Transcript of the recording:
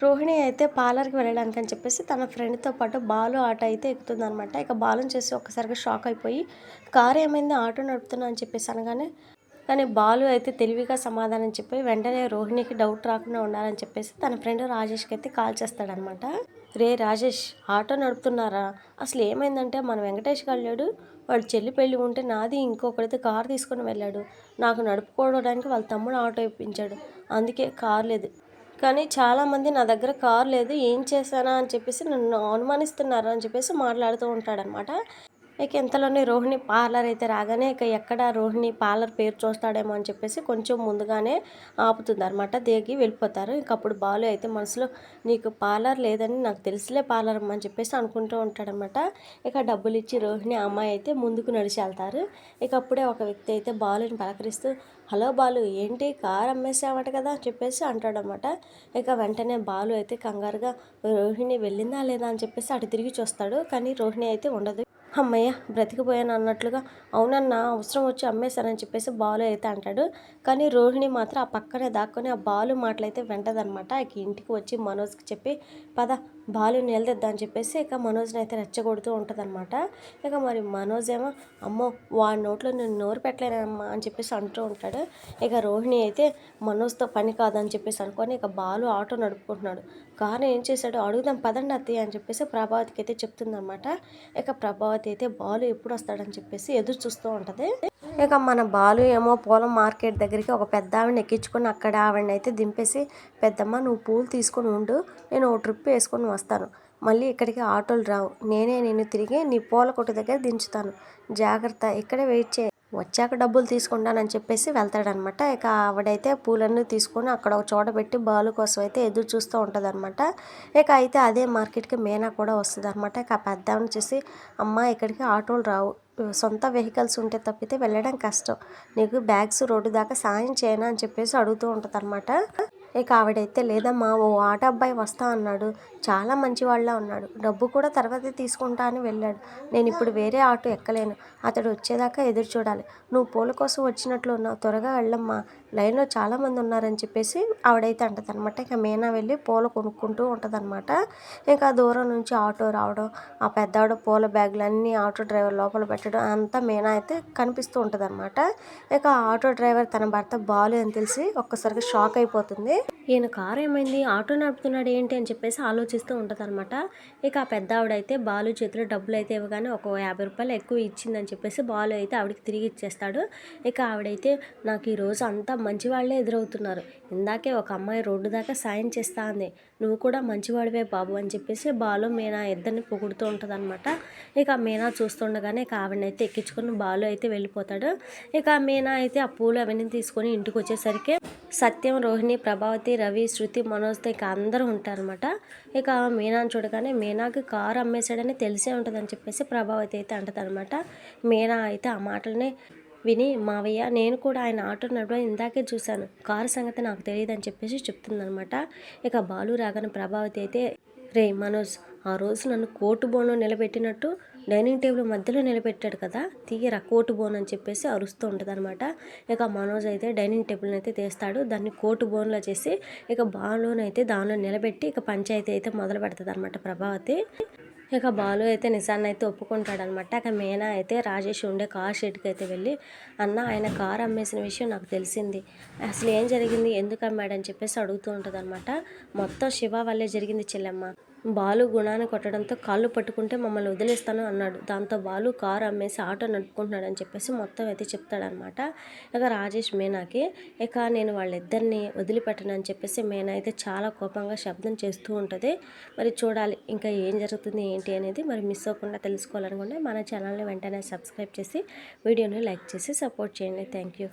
రోహిణి అయితే పార్లర్కి వెళ్ళడానికి అని చెప్పేసి తన ఫ్రెండ్తో పాటు బాలు ఆటో అయితే ఎక్కుతుందనమాట ఇక బాలుని చేసి ఒక్కసారిగా షాక్ అయిపోయి కారు ఏమైంది? ఆటో నడుపుతున్నా అని చెప్పేసి అనగానే కానీ బాలు అయితే తెలివిగా సమాధానం చెప్పి వెంటనే రోహిణికి డౌట్ రాకుండా ఉండాలని చెప్పేసి తన ఫ్రెండ్ రాజేష్కి అయితే కాల్ చేస్తాడనమాట రే రాజేష్ ఆటో నడుపుతున్నారా? అసలు ఏమైందంటే మన వెంకటేష్ వెళ్ళాడు వాడు చెల్లి పెళ్ళి ఉంటే నాది ఇంకొకరితో కారు తీసుకొని వెళ్ళాడు. నాకు నడుపుకోవడానికి వాళ్ళ తమ్ముడు ఆటో ఇప్పించాడు. అందుకే కారు లేదు. కానీ చాలామంది నా దగ్గర కారు లేదు ఏం చేశానా అని చెప్పేసి నన్ను అనుమానిస్తున్నారు అని చెప్పేసి మాట్లాడుతూ ఉంటాడనమాట. ఇక ఇంతలోనే రోహిణి పార్లర్ అయితే రాగానే ఇక ఎక్కడ రోహిణి పార్లర్ పేరు చూస్తాడేమో అని చెప్పేసి కొంచెం ముందుగానే ఆపుతుంది అనమాట దిగి వెళ్ళిపోతారు. ఇక అప్పుడు బాలు అయితే మనసులో నీకు పార్లర్ లేదని నాకు తెలిసిలే పార్లర్ అని చెప్పేసి అనుకుంటూ ఉంటాడనమాట ఇక డబ్బులు ఇచ్చి రోహిణి అమ్మాయి అయితే ముందుకు నడిచి వెళ్తారు. ఇక అప్పుడే ఒక వ్యక్తి అయితే బాలుని పలకరిస్తూ హలో బాలు ఏంటి కార్ అమ్మేసామట కదా అని చెప్పేసి అంటాడనమాట ఇక వెంటనే బాలు అయితే కంగారుగా రోహిణి వెళ్ళిందా లేదా అని చెప్పేసి అటు తిరిగి చూస్తాడు. కానీ రోహిణి అయితే ఉండదు. అమ్మయ్య బ్రతికిపోయాను అన్నట్లుగా. అవునన్నా అవసరం వచ్చి అమ్మేశారని చెప్పేసి బాలు అయితే అంటాడు. కానీ రోహిణి మాత్రం ఆ పక్కనే దాక్కొని ఆ బాలు మాటలైతే వెంటదనమాట ఇక ఇంటికి వచ్చి మనోజ్కి చెప్పి పద బాలు నిలదెద్దా అని చెప్పేసి ఇక మనోజ్ని అయితే రెచ్చగొడుతూ ఉంటుందన్నమాట. ఇక మరి మనోజ్ ఏమో అమ్మో వాడి నోట్లో నేను నోరు పెట్టలేనమ్మా అని చెప్పేసి అంటూ ఉంటాడు. ఇక రోహిణి అయితే మనోజ్తో పని కాదని చెప్పేసి అనుకొని ఇక బాలు ఆటో నడుపుకుంటున్నాడు. కారు ఏం చేశాడు? అడుగుదాం పదండి అత్తయ్య అని చెప్పేసి ప్రభావతికి అయితే చెప్తుందన్నమాట. ఇక ప్రభావతి అయితే బాలు ఎప్పుడు వస్తాడని చెప్పేసి ఎదురు చూస్తూ ఉంటుంది. ఇక మన బాలు ఏమో పూలం మార్కెట్ దగ్గరికి ఒక పెద్ద ఆవిడని ఎక్కించుకొని అక్కడ ఆవిడని అయితే దింపేసి పెద్దమ్మ నువ్వు పూలు తీసుకొని ఉండు నేను ఓ ట్రిప్ వేసుకొని వస్తాను. మళ్ళీ ఇక్కడికి ఆటోలు రావు. నేనే నేను తిరిగి నీ పూల కొట్టు దగ్గర దించుతాను. జాగ్రత్త ఇక్కడే వెయిట్ చేయి. వచ్చాక డబ్బులు తీసుకుంటానని చెప్పేసి వెళ్తాడనమాట. ఇక ఆవిడైతే పూలన్నీ తీసుకొని అక్కడ ఒక చోట పెట్టి బాలు కోసం అయితే ఎదురు చూస్తూ ఉంటుంది ఇక అయితే అదే మార్కెట్కి మేనా కూడా వస్తుంది అనమాట ఇక పెద్ద చూసి అమ్మ ఇక్కడికి ఆటోలు రావు. సొంత వెహికల్స్ ఉంటే తప్పితే వెళ్ళడం కష్టం. నీకు బ్యాగ్స్ రోడ్డు దాకా సాయం చేయనా? అని చెప్పేసి అడుగుతూ ఉంటుంది అనమాట ఇక ఆవిడైతే లేదమ్మా ఓ ఆట అబ్బాయి వస్తా అన్నాడు. చాలా మంచివాళ్ళ ఉన్నాడు డబ్బు కూడా తర్వాత తీసుకుంటా అని వెళ్ళాడు. నేను ఇప్పుడు వేరే ఆటో ఎక్కలేను. అతడు వచ్చేదాకా ఎదురు చూడాలి. నువ్వు పూల కోసం వచ్చినట్లు ఉన్నావు. త్వరగా వెళ్ళమ్మా. లైన్లో చాలామంది ఉన్నారని చెప్పేసి ఆవిడైతే అంటది అనమాట ఇక మీనా వెళ్ళి పూలు కొనుక్కుంటూ ఉంటుందన్నమాట. ఇంకా దూరం నుంచి ఆటో రావడం ఆ పెద్దావిడ పూల బ్యాగులు అన్నీ ఆటో డ్రైవర్ లోపల పెట్టడం అంతా మీనా అయితే కనిపిస్తూ ఉంటుంది అనమాట ఇక ఆటో డ్రైవర్ తన భర్త బాలు అని తెలిసి ఒక్కసారిగా షాక్ అయిపోతుంది. ఈయన కారు ఏమైంది? ఆటో నడుపుతున్నాడు ఏంటి? అని చెప్పేసి ఆలోచిస్తూ ఉంటుందన్నమాట. ఇక ఆ పెద్ద ఆవిడైతే బాలు చేతిలో డబ్బులు అయితే ఇవ్వగానే ఒక యాభై రూపాయలు ఎక్కువ ఇచ్చిందని చెప్పేసి బాలు అయితే ఆవిడకి తిరిగి ఇచ్చేస్తాడు. ఇక ఆవిడైతే నాకు ఈరోజు అంతా మంచి వాళ్ళే ఎదురవుతున్నారు. ఇందాకే ఒక అమ్మాయి రోడ్డు దాకా సాయం చేస్తా ఉంది నువ్వు కూడా మంచివాడివే బాబు అని చెప్పేసి బాలు మీనా ఇద్దరిని పొగుడుతూ ఉంటుంది అనమాట ఇక మీనా చూస్తుండగానే ఇక ఆవిడనైతే ఎక్కించుకొని బాలు అయితే వెళ్ళిపోతాడు. ఇక మీనా అయితే ఆ పూలు అవన్నీ తీసుకొని ఇంటికి వచ్చేసరికి సత్యం రోహిణి ప్రభావతి రవి శృతి మనోజ్తో ఇక అందరూ ఉంటారనమాట ఇక మీనాను చూడగానే మీనాకి కారు అమ్మేశాడని తెలిసే ఉంటుందని చెప్పేసి ప్రభావతి అయితే అంటదనమాట మీనా అయితే ఆ మాటలని విని మావయ్య నేను కూడా ఆయన ఆటో నడవడం ఇందాకే చూశాను. కారు సంగతి నాకు తెలియదు అని చెప్పేసి చెప్తుందనమాట ఇక బాలు రాగానే ప్రభావతి అయితే రే మనోజ్ ఆ రోజు నన్ను కోటు బోన్లో నిలబెట్టినట్టు డైనింగ్ టేబుల్ మధ్యలో నిలబెట్టాడు కదా తీయరా కోటు బోన్ అని చెప్పేసి అరుస్తూ ఉంటుంది అనమాట ఇక మనోజ్ అయితే డైనింగ్ టేబుల్ని అయితే తీస్తాడు. దాన్ని కోటు బోన్లో చేసి ఇక బాలోనైతే దానిలో నిలబెట్టి ఇక పంచాయతీ అయితే మొదలు పెడుతుంది అనమాట ప్రభావతి. ఇక బాలు అయితే నిజాన్ని అయితే ఒప్పుకుంటాడనమాట ఇక మేనా అయితే రాజేష్ ఉండే కార్ షెడ్కి అయితే వెళ్ళి అన్న ఆయన కార్ అమ్మేసిన విషయం నాకు తెలిసింది. అసలు ఏం జరిగింది? ఎందుకు అమ్మాడని చెప్పేసి అడుగుతూ ఉంటుంది మొత్తం శివ వల్లే జరిగింది చెల్లెమ్మ. బాలు గుణాన్ని కొట్టడంతో కాళ్ళు పట్టుకుంటే మమ్మల్ని వదిలేస్తాను అన్నాడు. దాంతో బాలు కారు అమ్మేసి ఆటో నడుపుకుంటున్నాడు అని చెప్పేసి మొత్తం అయితే చెప్తాడనమాట ఇక రాజేష్ మీనాకి ఇక నేను వాళ్ళిద్దరిని వదిలిపెట్టను అని చెప్పేసి మీనా అయితే చాలా కోపంగా శబ్దం చేస్తూ ఉంటుంది. మరి చూడాలి ఇంకా ఏం జరుగుతుంది ఏంటి అనేది మరి మిస్ అవ్వకుండా తెలుసుకోవాలనుకుంటే మన ఛానల్ని వెంటనే సబ్స్క్రైబ్ చేసి వీడియోని లైక్ చేసి సపోర్ట్ చేయండి. Thank you.